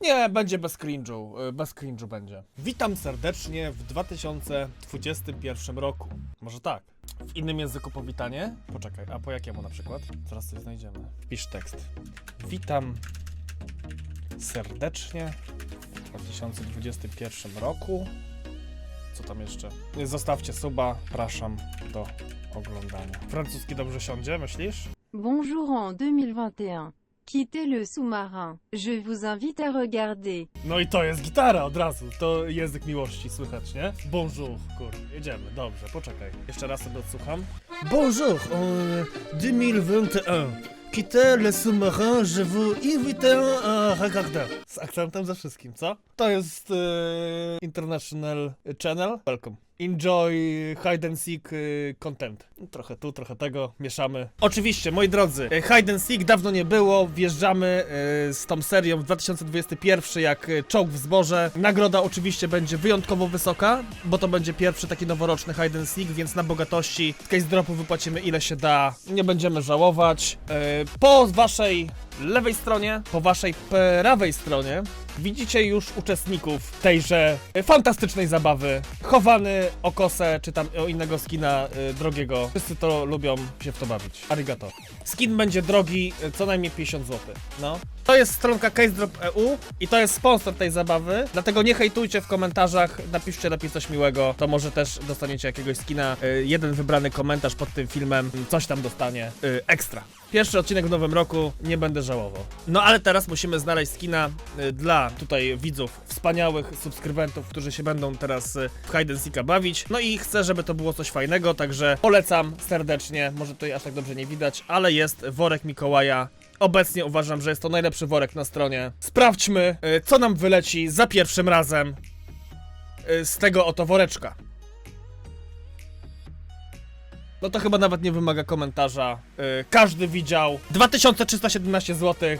Nie, będzie bez cringe'u, y, bez cringe'u będzie. Witam serdecznie w 2021 roku. Może tak. W innym języku powitanie? Poczekaj, a po jakiemu na przykład? Zaraz coś znajdziemy. Wpisz tekst. Witam serdecznie w 2021 roku. Co tam jeszcze? Zostawcie suba, praszam do oglądania. Francuski dobrze siądzie, myślisz? Bonjour en 2021. Quittez le sous-marin. Je vous invite à regarder. No i to jest gitara od razu. To język miłości słychać, nie? Bonjour, kur. Jedziemy, dobrze, poczekaj. Jeszcze raz sobie odsłucham. Bonjour, en 2021. Quittez le sous-marin, je vous invite à regarder. Z akcentem ze wszystkim, co? To jest e, International Channel. Welcome. Enjoy hide and seek e, content. Trochę tu, trochę tego, mieszamy. Oczywiście, moi drodzy, e, hide and seek dawno nie było, wjeżdżamy e, z tą serią w 2021 jak czołg w zborze. Nagroda oczywiście będzie wyjątkowo wysoka, bo to będzie pierwszy taki noworoczny hide and seek, więc na bogatości z case dropu wypłacimy ile się da. Nie będziemy żałować. Po waszej lewej stronie, po waszej prawej stronie widzicie już uczestników tejże fantastycznej zabawy. Chowany o kosę, czy tam o innego skina y, drogiego. Wszyscy to lubią się w to bawić. Arigato. Skin będzie drogi y, co najmniej 50 zł. No. To jest stronka CaseDrop.eu i to jest sponsor tej zabawy, dlatego nie hejtujcie w komentarzach, napiszcie lepiej coś miłego, to może też dostaniecie jakiegoś skina. Y, jeden wybrany komentarz pod tym filmem, coś tam dostanie y, ekstra. Pierwszy odcinek w nowym roku, nie będę żałował. No ale teraz musimy znaleźć skina y, dla tutaj widzów, wspaniałych subskrybentów, którzy się będą teraz y, w Hide and Seeka bawić. No i chcę, żeby to było coś fajnego, także polecam serdecznie. Może tutaj aż tak dobrze nie widać, ale jest worek Mikołaja. Obecnie uważam, że jest to najlepszy worek na stronie. Sprawdźmy, y, co nam wyleci za pierwszym razem z tego oto woreczka. No to chyba nawet nie wymaga komentarza. Yy, każdy widział. 2317 zł. Yy,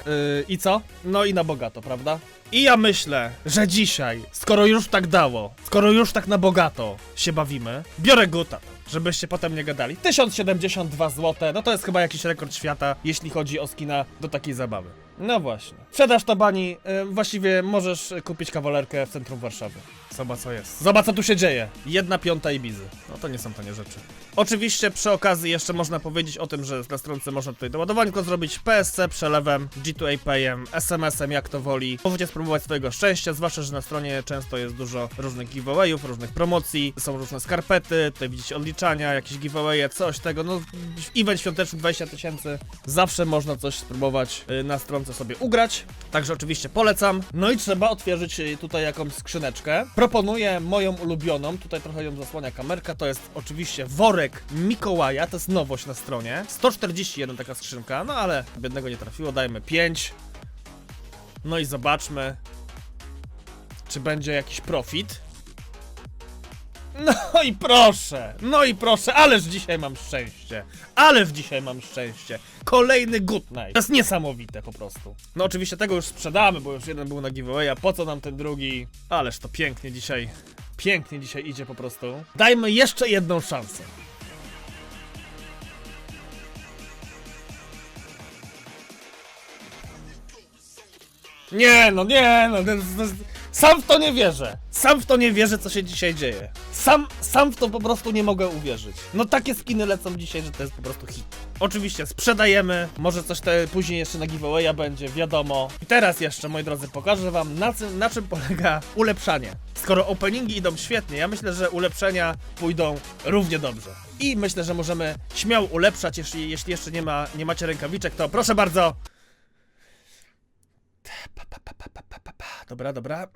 I co? No i na bogato, prawda? I ja myślę, że dzisiaj, skoro już tak dało, skoro już tak na bogato się bawimy, biorę guta, żebyście potem nie gadali. 1072 zł, no to jest chyba jakiś rekord świata, jeśli chodzi o skina do takiej zabawy. No właśnie. Sprzedaż to bani, yy, właściwie możesz kupić kawalerkę w centrum Warszawy. Zobacz co jest. Zobacz co tu się dzieje. Jedna piąta Ibizy. No to nie są tanie rzeczy. Oczywiście przy okazji jeszcze można powiedzieć o tym, że na stronce można tutaj doładowanko zrobić PSC przelewem, G2A Payem, SMS-em jak to woli. Możecie spróbować swojego szczęścia, zwłaszcza, że na stronie często jest dużo różnych giveawayów, różnych promocji, są różne skarpety, tutaj widzicie odliczania, jakieś giveawaye, coś tego, no event świąteczny 20 tysięcy, zawsze można coś spróbować y, na stronce sobie ugrać, także oczywiście polecam. No i trzeba otwierzyć y, tutaj jakąś skrzyneczkę. Proponuję moją ulubioną, tutaj trochę ją zasłania kamerka, to jest oczywiście worek Mikołaja, to jest nowość na stronie. 141 taka skrzynka, no ale biednego nie trafiło, dajmy 5. No i zobaczmy, czy będzie jakiś profit. No i proszę, no i proszę, ależ dzisiaj mam szczęście. Ależ dzisiaj mam szczęście. Kolejny good night. To jest niesamowite po prostu. No oczywiście tego już sprzedamy, bo już jeden był na giveaway, a po co nam ten drugi? Ależ to pięknie dzisiaj, pięknie dzisiaj idzie po prostu. Dajmy jeszcze jedną szansę. Nie, no nie, no, no, no sam w to nie wierzę. Sam w to nie wierzę, co się dzisiaj dzieje. Sam, sam w to po prostu nie mogę uwierzyć. No takie skiny lecą dzisiaj, że to jest po prostu hit. Oczywiście sprzedajemy, może coś te później jeszcze na giveawaya będzie, wiadomo. I teraz jeszcze, moi drodzy, pokażę wam na, czym- na czym polega ulepszanie. Skoro openingi idą świetnie, ja myślę, że ulepszenia pójdą równie dobrze. I myślę, że możemy śmiało ulepszać, jeśli, jeśli jeszcze nie, ma, nie macie rękawiczek, to proszę bardzo. Pa, pa, pa, pa. Dobra, dobra.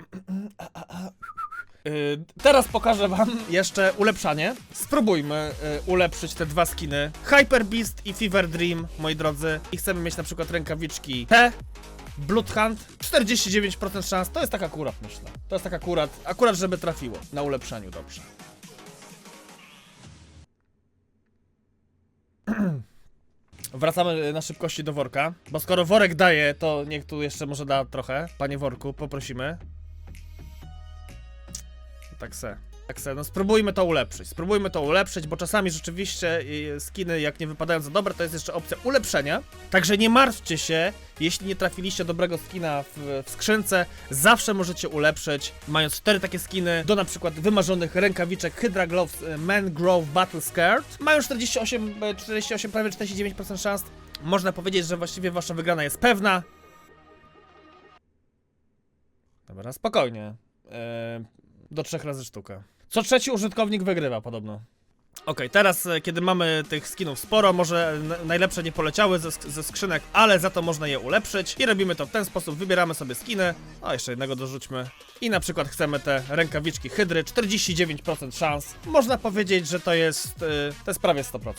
Yy, teraz pokażę wam jeszcze ulepszanie. Spróbujmy yy, ulepszyć te dwa skiny. Hyper Beast i Fever Dream, moi drodzy. I chcemy mieć na przykład rękawiczki T. Bloodhunt 49% szans, to jest tak akurat myślę. To jest tak akurat, akurat żeby trafiło na ulepszaniu dobrze. Wracamy na szybkości do worka, bo skoro worek daje, to niech tu jeszcze może da trochę. Panie worku, poprosimy. Tak se. Tak se, no spróbujmy to ulepszyć. Spróbujmy to ulepszyć, bo czasami rzeczywiście y, skiny, jak nie wypadają za dobre, to jest jeszcze opcja ulepszenia. Także nie martwcie się, jeśli nie trafiliście dobrego skina w, w skrzynce, zawsze możecie ulepszyć, mając cztery takie skiny do na przykład wymarzonych rękawiczek Hydra Gloves y, Mangrove Battle Skirt. Mają 48, y, 48 prawie 49% szans. Można powiedzieć, że właściwie wasza wygrana jest pewna. Dobra, spokojnie. Eee, do trzech razy sztuka. Co trzeci użytkownik wygrywa podobno. Okej, teraz e, kiedy mamy tych skinów sporo, może najlepsze nie poleciały ze, sk- ze skrzynek, ale za to można je ulepszyć. I robimy to w ten sposób, wybieramy sobie skiny, a jeszcze jednego dorzućmy. I na przykład chcemy te rękawiczki Hydry, 49% szans. Można powiedzieć, że to jest, y, to jest prawie 100%.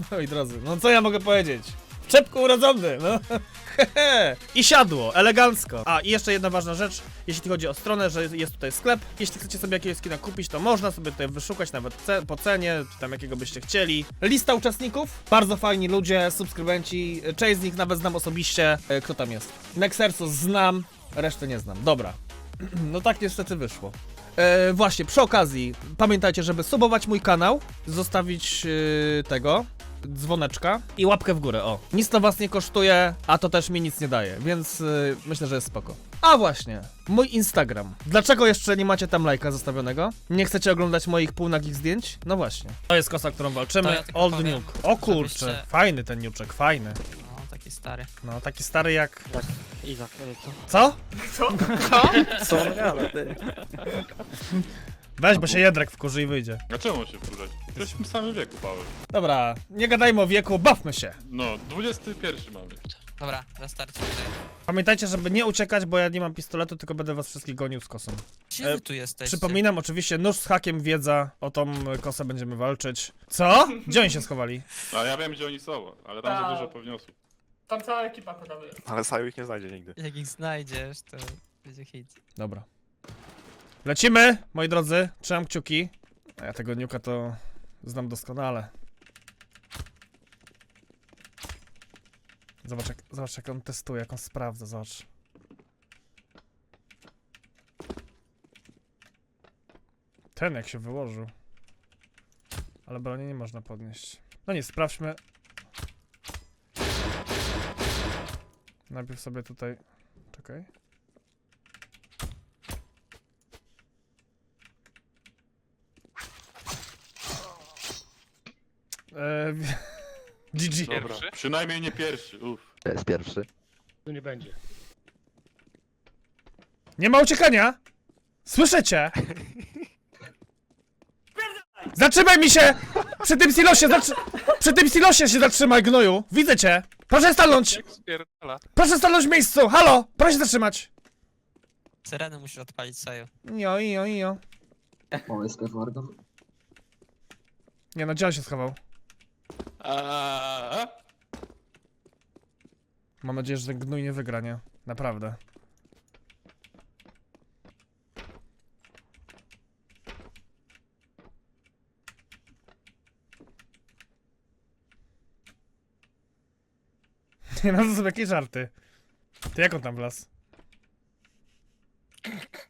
Moi drodzy, no co ja mogę powiedzieć? Czepku urodzony, no. I siadło, elegancko. A, i jeszcze jedna ważna rzecz, jeśli chodzi o stronę, że jest tutaj sklep. Jeśli chcecie sobie jakiegoś skina kupić, to można sobie tutaj wyszukać nawet ce po cenie, czy tam jakiego byście chcieli. Lista uczestników, bardzo fajni ludzie, subskrybenci. Część z nich nawet znam osobiście. E, Kto tam jest? Nexersus znam, resztę nie znam. Dobra. No tak niestety wyszło. E, właśnie, przy okazji, pamiętajcie, żeby subować mój kanał, zostawić e, tego, dzwoneczka i łapkę w górę, o. Nic to was nie kosztuje, a to też mi nic nie daje, więc y, myślę, że jest spoko. A właśnie, mój Instagram. Dlaczego jeszcze nie macie tam lajka zostawionego? Nie chcecie oglądać moich półnagich zdjęć? No właśnie. To jest kosa, którą walczymy. To ja tylko Old powiem, Nuke. O kurczę, żebyście- fajny ten niuczek, fajny. No, taki stary. No, taki stary jak... Izak, to... Co? Co gada, ty? Weź, bo się jedrek wkurzy i wyjdzie. A czemu się wkurzać? Jesteśmy w samym wieku, Paweł. Dobra, nie gadajmy o wieku, bawmy się. No, 21 mamy. Dobra, restarcie tutaj. Pamiętajcie, żeby nie uciekać, bo ja nie mam pistoletu, tylko będę was wszystkich gonił z kosą. Gdzie E, wy tu jesteście? Przypominam oczywiście, nóż z hakiem wiedza, o tą kosę będziemy walczyć. Co? Gdzie oni się schowali? A ja wiem, gdzie oni są, ale tam za dużo pewnie osób. Tam cała ekipa jest. Ale Saju ich nie znajdzie nigdy. Jak ich znajdziesz, to będzie hit. Dobra. Lecimy, moi drodzy, trzymam kciuki. A ja tego niuka to znam doskonale. Zobacz jak, zobacz jak on testuje, jak on sprawdza, zobacz. Ten jak się wyłożył. Ale broni nie można podnieść. No nie, sprawdźmy. Najpierw sobie tutaj... Czekaj. Eee, GG. Dobra, przynajmniej nie pierwszy, uff. To jest pierwszy. Tu nie będzie. Nie ma uciekania! Słyszycie? Zatrzymaj mi się! Przy tym silosie, zatrzy... Przy tym silosie się zatrzymaj, gnoju! Widzę cię! Proszę stanąć! Proszę stanąć w miejscu! Halo! Proszę się zatrzymać! Syrenę musisz odpalić, Saju. Ijo, ijo, ijo. Mamy Skywarda. Nie no, gdzie on się schował? Aaaa. Mam nadzieję, że ten gnój nie wygra, nie? Naprawdę. Nie no, to są jakieś żarty. Ty jak on tam wlazł?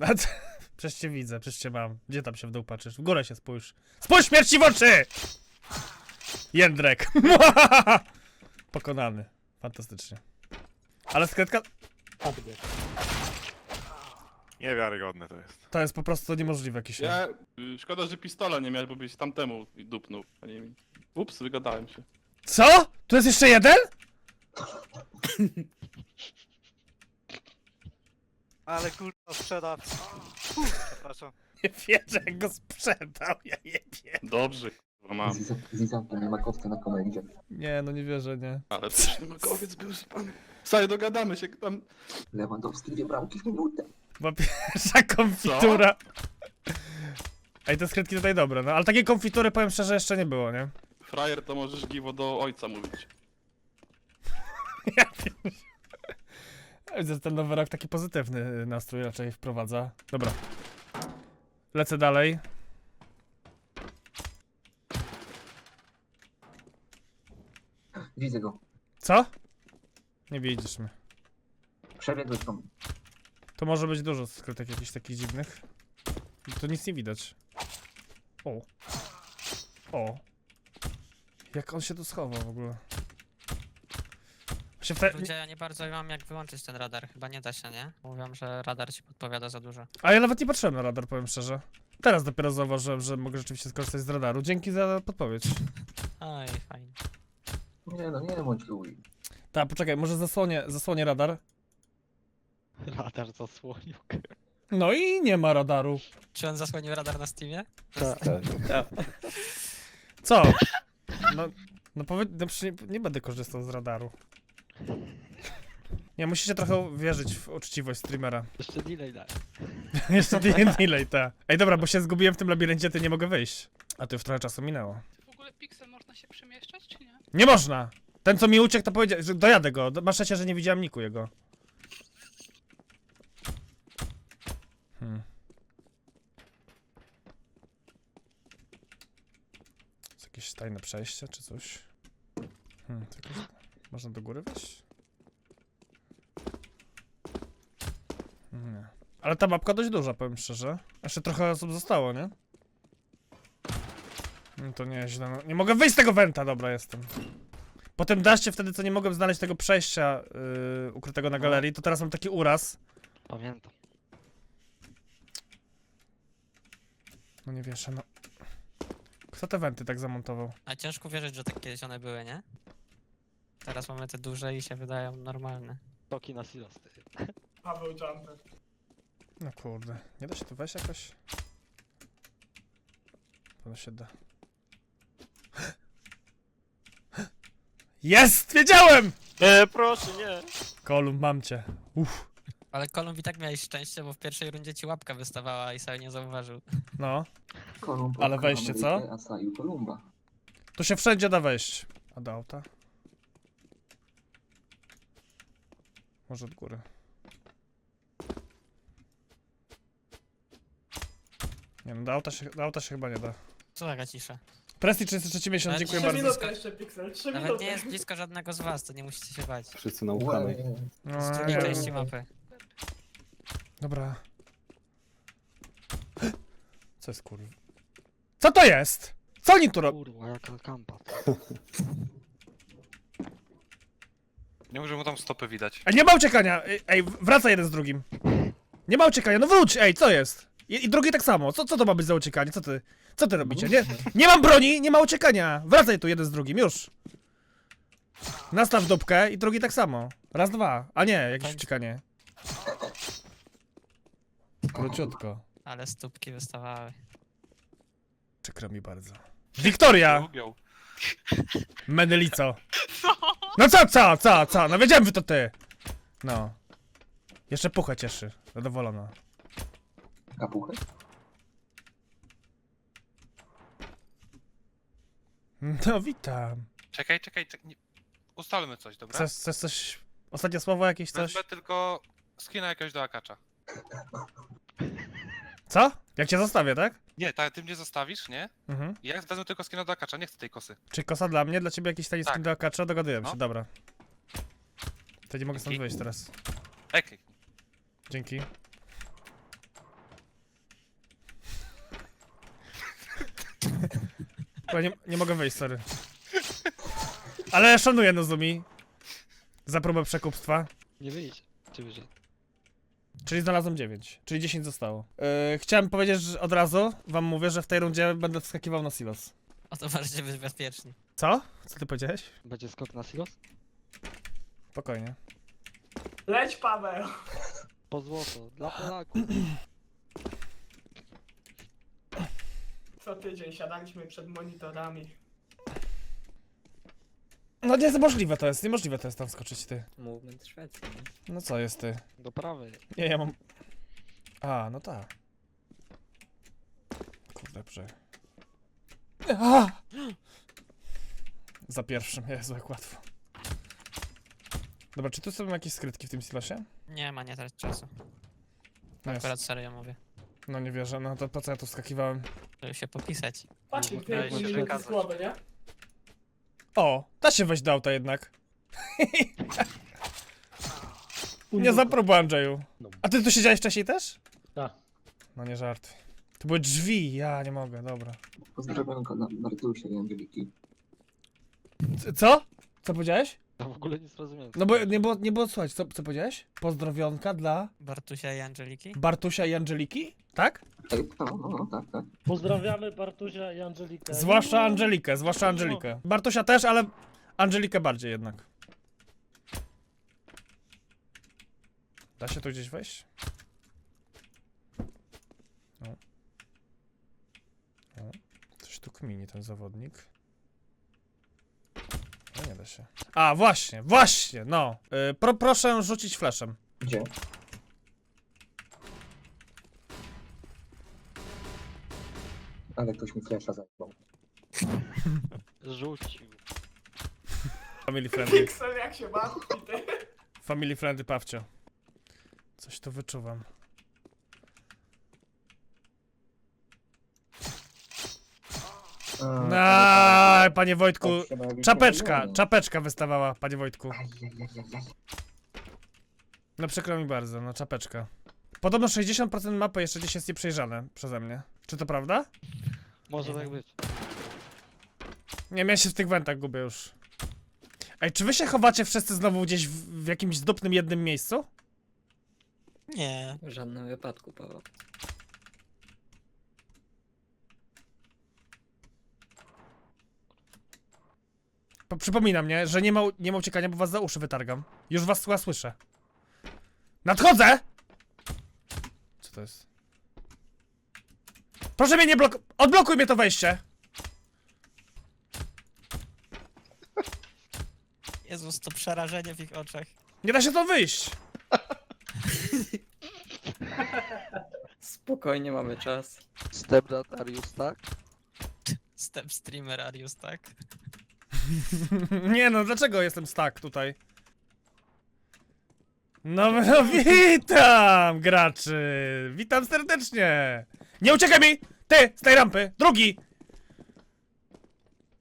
A co? Przecież cię widzę, przecież cię mam. Gdzie tam się w dół patrzysz? W górę się spójrz. Spójrz śmierci w oczy! Jędrek. Pokonany. Fantastycznie. Ale skrytka Padnie. Niewiarygodne to jest. to jest po prostu niemożliwe jakieś. Ja... y, Szkoda, że pistola nie miałeś, bo byś tamtemu dupnął, a nie mi. Ups, wygadałem się. Co? Tu jest jeszcze jeden? Ale kurwa sprzedawca. Przepraszam. Nie wierzę, jak go sprzedał, ja jebie. Dobrze, kurwa, mam. Zizanki nie ma kostka na komendzie. Nie, no nie wierzę, nie. Ale pyszny makowiec był pan. Saj, dogadamy się tam. Lewandowski dwie bramki w minutę. Była pierwsza konfitura. Ej, te skrytki tutaj dobre, no ale takiej konfitury powiem szczerze jeszcze nie było, nie? Frajer to możesz giwo do ojca mówić. Ja wiem. Ten nowy rok taki pozytywny nastrój raczej wprowadza. Dobra. Lecę dalej. Widzę go. Co? Nie widzisz mnie. Przebiegłeś tam. To może być dużo skrytek jakichś takich dziwnych. Tu nic nie widać. O. O. Jak on się tu schował w ogóle? Się w te... Ludzie, ja nie bardzo mam jak wyłączyć ten radar. Chyba nie da się, nie? Mówią, że radar ci podpowiada za dużo. A ja nawet nie patrzyłem na radar, powiem szczerze. Teraz dopiero zauważyłem, że mogę rzeczywiście skorzystać z radaru. Dzięki za podpowiedź. Oj, fajnie. Nie no, nie bądź Louis. Tak, poczekaj, może zasłonię, zasłonię radar. Radar zasłonił. No i nie ma radaru. Czy on zasłonił radar na Steamie? Co? No, no powiedz, no przecież nie, nie będę korzystał z radaru. Nie, musicie trochę wierzyć w uczciwość streamera. Jeszcze delay daj. Jeszcze delay, ta. Ej, dobra, bo się zgubiłem w tym labiryncie, ty nie mogę wyjść. A tu już trochę czasu minęło. W ogóle piksel można się przemieszczać, czy nie? Nie można! Ten, co mi uciekł, to powiedział, że dojadę go. Masz szczęście, że nie widziałem niku jego. Hmm. Jest jakieś tajne przejście, czy coś? Hmm, to jakoś... Można do góry wejść? Nie. Ale ta mapka dość duża, powiem szczerze. Jeszcze trochę osób zostało, nie? No to nieźle. No. Nie mogę wyjść z tego wenta, dobra jestem. Po tym daszcie wtedy, co nie mogłem znaleźć tego przejścia yy, ukrytego na galerii, to teraz mam taki uraz. Pamiętam. No nie wiesz, no. Kto te wenty tak zamontował? A ciężko wierzyć, że tak kiedyś one były, nie? Teraz mamy te duże i się wydają normalne. Toki na silos. ty. Paweł Jumper. No kurde, nie da się tu wejść jakoś? Pewno się da. Jest! Wiedziałem! Nie, proszę, nie. Kolumn, mam cię. Uff, Ale Kolumb i tak miałeś szczęście, bo w pierwszej rundzie ci łapka wystawała i sobie nie zauważył. no. Kolumba Ale wejście, co? Amerykę, A saiu Kolumba. Tu się wszędzie da wejść. A do auta? Może od góry. Nie no, do auta się, do auta się chyba nie da. Co taka cisza? Prestige 33 miesiąc, Ale dziękuję trzy bardzo. minuty jeszcze trzy Nawet minuty. nie jest blisko żadnego z was, to nie musicie się bać. Wszyscy Łe. No, Z drugiej części mapy. Dobra. Co jest kurwa? Co to jest? Co oni tu robią? Kurwa, jaka kampa. Nie może mu tam stopy widać. A nie ma uciekania! Ej, Ej, wraca jeden z drugim. Nie ma uciekania, no wróć! Ej, co jest? I, i drugi tak samo. Co, co to ma być za uciekanie? Co ty? Co ty robicie? Nie, nie mam broni, nie ma uciekania! Wracaj tu jeden z drugim, już! Nastaw dupkę i drugi tak samo. Raz, dwa. A nie, jakieś uciekanie. Króciutko. Ale stópki wystawały. Przykro mi bardzo. Wiktoria! Menelico. No co, co, co, co? No wiedziałem, że to ty. No. Jeszcze puchę cieszy. Zadowolona. Kapuchę? No witam. Czekaj, czekaj, czekaj. Nie... Ustalmy coś, dobra? Chcesz, chcesz coś... Ostatnie słowo jakieś coś? Wezmę tylko skina jakiegoś do akacza. Co? Jak cię zostawię, tak? Nie, tak, ty mnie zostawisz, nie? Mhm. Ja wezmę tylko skina do akacza, nie chcę tej kosy. Czyli kosa dla mnie, dla ciebie jakiś tani skin Tak. do akacza? Dogadujemy się, No. dobra. To nie mogę stąd Dzięki. wyjść teraz. Ej, kliknij. Dzięki. Nie, nie mogę wyjść, sorry. Ale szanuję Nozumi. Za próbę przekupstwa. Nie wyjść. Czy wyjść? Czyli znalazłem 9, czyli 10 zostało. Yy, chciałem powiedzieć że od razu, wam mówię, że w tej rundzie będę wskakiwał na silos. O to bardziej być bezpieczni. Co? Co ty powiedziałeś? Będzie skok na silos? Spokojnie. Leć Paweł! Po złoto. Dla Polaków. Co tydzień siadaliśmy przed monitorami. No niemożliwe to jest, niemożliwe to jest tam skoczyć ty. Movement Szwecji. No co jest ty? Do prawej. Nie, ja mam... A, no tak. Kurde, prze... A! Za pierwszym, Jezu, jak łatwo. Dobra, czy tu są jakieś skrytki w tym silosie? Nie ma, nie trać czasu. No, jest. Akurat serio mówię. no nie wierzę, no to po co ja tu wskakiwałem? Żeby się popisać. Patrzcie, dwie daj się wykazać. głowy, nie? O, da się wejść do auta jednak. nie za próbę, Andrzeju. A ty tu siedziałeś wcześniej też? Tak. No nie żart. To były drzwi, ja nie mogę, dobra. Pozdrowionko na Martusia i Angeliki. C- Co? Co powiedziałeś? Ja w ogóle nie zrozumiałem. co No bo nie było, nie było słuchać, co, co powiedziałeś? Pozdrowionka dla Bartusia i Angeliki? Bartusia i Angeliki? Tak? No, no, no, tak, tak. Pozdrawiamy Bartusia i Angelikę. Zwłaszcza Angelikę, zwłaszcza Angelikę. Bartusia też, ale Angelikę bardziej jednak. Da się tu gdzieś wejść? No. No. Coś tu kmini ten zawodnik. Się. A, właśnie, właśnie, no. Yy, pro, proszę rzucić fleszem. Gdzie? Ale ktoś mi flesza zajmował. Rzucił. Family friendly. Pixel jak się ty. Family friendly Pawcio. Coś tu wyczuwam. Aj, panie Wojtku. Czapeczka, czapeczka wystawała, panie Wojtku. No przykro mi bardzo, no czapeczka. Podobno 60% mapy jeszcze gdzieś jest nieprzejrzane przeze mnie. Czy to prawda? Może tak być. Nie, ja się w tych wentach gubię już. Ej, czy wy się chowacie wszyscy znowu gdzieś w, w jakimś zdupnym jednym miejscu? Nie. W żadnym wypadku, Paweł. Po, przypomina mnie, że nie ma, nie ma uciekania, bo was za uszy wytargam. Już was chyba słyszę. Nadchodzę! Co to jest? Proszę mnie nie blok... Odblokuj mnie to wejście! Jezus, to przerażenie w ich oczach. Nie da się to wyjść! Spokojnie, mamy czas. Stepdad Arius, tak? Step streamer Arius, tak? nie no, dlaczego jestem stuck tutaj? No, no witam, graczy! Witam serdecznie! Nie uciekaj mi! Ty, z tej rampy! Drugi!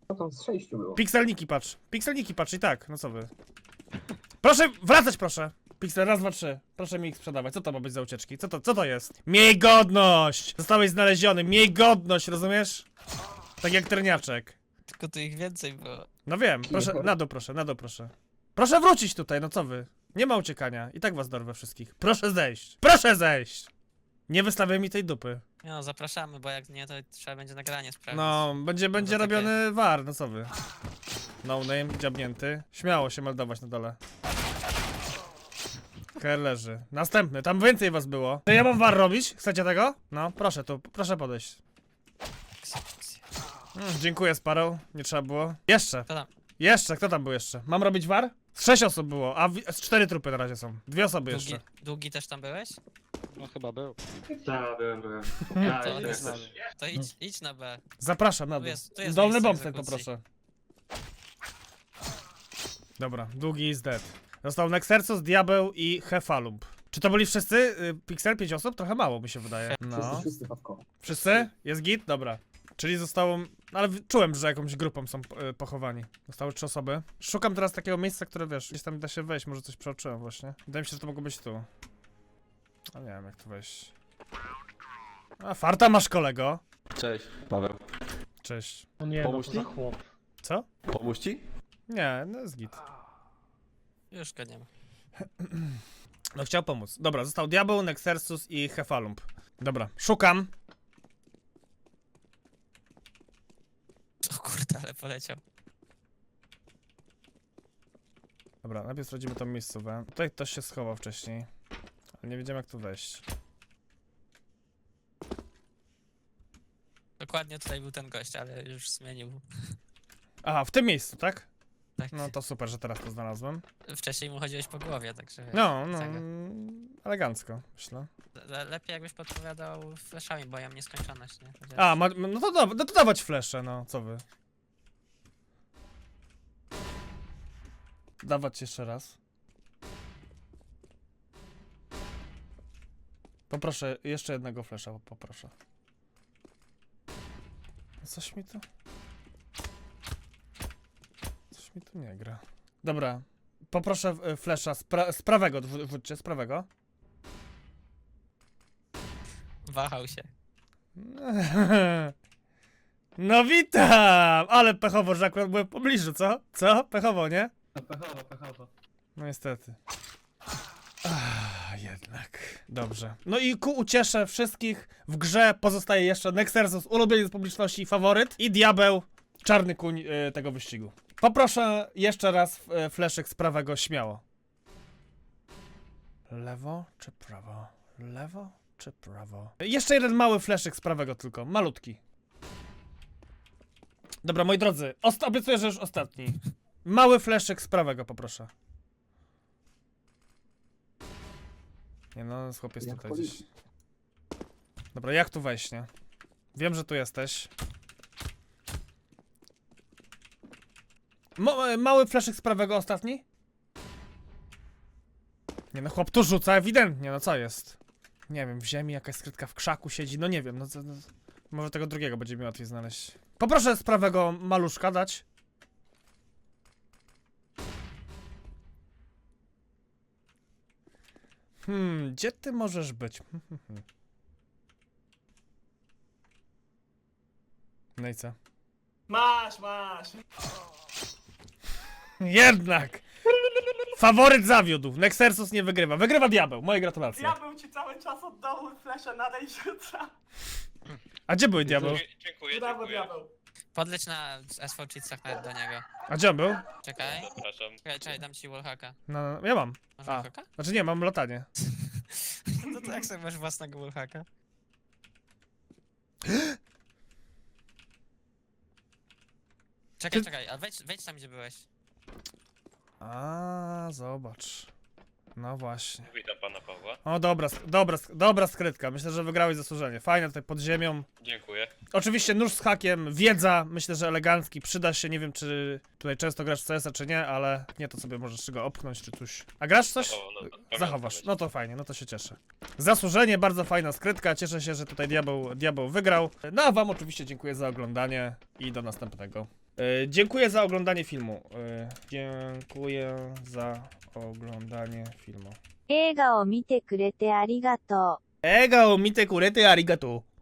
No to z sześciu było. Pikselniki patrz. Pikselniki patrz i tak, no co wy. Proszę, wracać proszę. Pixel, raz, dwa, trzy. Proszę mi ich sprzedawać. Co to ma być za ucieczki? Co to, co to jest? Miej godność! Zostałeś znaleziony. Miej godność, rozumiesz? Tak jak treniaczek. Tylko tu ich więcej było. No wiem, proszę, na dół proszę, na dół proszę. Proszę wrócić tutaj, no co wy? Nie ma uciekania. I tak was dorwę wszystkich. Proszę zejść. Proszę zejść! Nie wystawiaj mi tej dupy. No, zapraszamy, bo jak nie, to trzeba będzie nagranie sprawdzić. No, będzie, będzie takie- robiony war, no co wy? No name, dziabnięty. Śmiało się meldować na dole. Ker leży. Następny, tam więcej was było. To ja mam war robić? Chcecie tego? No, proszę tu, proszę podejść. Mm, dziękuję, Sparrow. Nie trzeba było. Jeszcze. Kto tam? Jeszcze, kto tam był jeszcze? Mam robić war? Z sześć osób było, a wi- z cztery trupy na razie są. Dwie osoby Długi, jeszcze. długi też tam byłeś? No chyba był. Tak, byłem, byłem. To, nie znamy. to idź, idź na B. Zapraszam na Tu dół. jest- tu jest Dolny miejsce egzekucji. poproszę. Dobra, długi is dead. Został Nexercus, Diabeł i Hefalump. Czy to byli wszyscy? Y, Pixel? Pięć osób? Trochę mało mi się wydaje. No. Wszyscy? Jest git? Dobra. Czyli zostało... Ale czułem, że jakąś grupą są y, pochowani. Zostały trzy osoby. Szukam teraz takiego miejsca, które wiesz, gdzieś tam da się wejść, może coś przeoczyłem właśnie. Wydaje mi się, że to mogło być tu. A nie wiem, jak tu wejść. A, farta masz kolego. Cześć, Paweł. Cześć. O nie, no Pomóż to za ci? chłop. Co? Pomóż ci? Nie, no jest git. Już go nie ma. No chciał pomóc. Dobra, został Diabeł, Nexersus i Hefalump. Dobra, szukam. O kurde, ale poleciał. Dobra, najpierw sprawdzimy tą miejscówę. Tutaj ktoś się schował wcześniej. Ale nie wiedziałem jak tu wejść. Dokładnie tutaj był ten gość, ale już zmienił. Aha, w tym miejscu, tak? Tak. No to super, że teraz to znalazłem. Wcześniej mu chodziłeś po głowie, także wiesz, No, no, tego. mm, elegancko, myślę. Le- Lepiej jakbyś podpowiadał fleszami, bo ja mam nieskończoność, nie? Chociaż- A, ma, no, to, da, no to dawać flesze, no, co wy. Dawać jeszcze raz. Poproszę, jeszcze jednego flesza poproszę. Coś mi tu... Coś mi tu nie gra. Dobra, poproszę e, flesza z, pra z prawego, wrzućcie, z prawego. Wahał się. No witam! Ale pechowo, że akurat byłem w pobliżu, co? Co? Pechowo, nie? Pechowo, pechowo. No niestety. Ah, jednak. Dobrze. No i ku ucieszę wszystkich w grze pozostaje jeszcze Nexerzus, ulubieniec publiczności, faworyt i Diabeł, czarny kuń y, tego wyścigu. Poproszę jeszcze raz y, fleszyk z prawego śmiało. Lewo czy prawo? Lewo czy prawo? Jeszcze jeden mały fleszyk z prawego tylko, malutki. Dobra, moi drodzy, obiecuję, że już ostatni. Mały fleszyk z prawego poproszę. Nie no, chłop jest Jak tutaj policja. gdzieś. Dobra, jak tu wejść, nie? Wiem, że tu jesteś. Mo e, mały fleszyk z prawego ostatni? Nie no, chłop tu rzuca ewidentnie, no co jest? Nie wiem, w ziemi jakaś skrytka w krzaku siedzi, no nie wiem, no co... No, może tego drugiego będzie mi łatwiej znaleźć. Poproszę z prawego maluszka dać. Hmm, gdzie ty możesz być? No i co? Masz, masz. Jednak! Faworyt zawiódł. Nexersus nie wygrywa. Wygrywa diabeł. Moje gratulacje. Ja bym ci cały czas od dołu flesze nadej rzuca. A gdzie były diabeł? Dziękuję, Brawo, diabeł. Podleć na SV Cheatsach nawet do niego. A gdzie on był? Czekaj. Zapraszam. Czekaj, czekaj, dam ci wallhacka. No, no, ja mam. Masz A. wallhacka? Znaczy nie, mam latanie. No to jak sobie masz własnego wallhacka? Czekaj, Ty- czekaj, a wejdź, wejdź tam gdzie byłeś. A, zobacz. No właśnie. Witam pana Pawła. O, dobra, sk- dobra, sk- dobra skrytka. Myślę, że wygrałeś zasłużenie. Fajne tutaj pod ziemią. Dziękuję. Oczywiście nóż z hakiem, wiedza, myślę, że elegancki, przyda się, nie wiem czy tutaj często grasz w CS-a czy nie, ale nie to sobie możesz go opchnąć czy coś. A grasz coś? Zachowasz, no to fajnie, no to się cieszę. Zasłużenie, bardzo fajna skrytka, cieszę się, że tutaj diabeł, diabeł wygrał. No a wam oczywiście dziękuję za oglądanie i do następnego. E, dziękuję za oglądanie filmu. E, dziękuję za oglądanie filmu. 映画を見てくれてありがとう。 Ega o mite kurety arigato.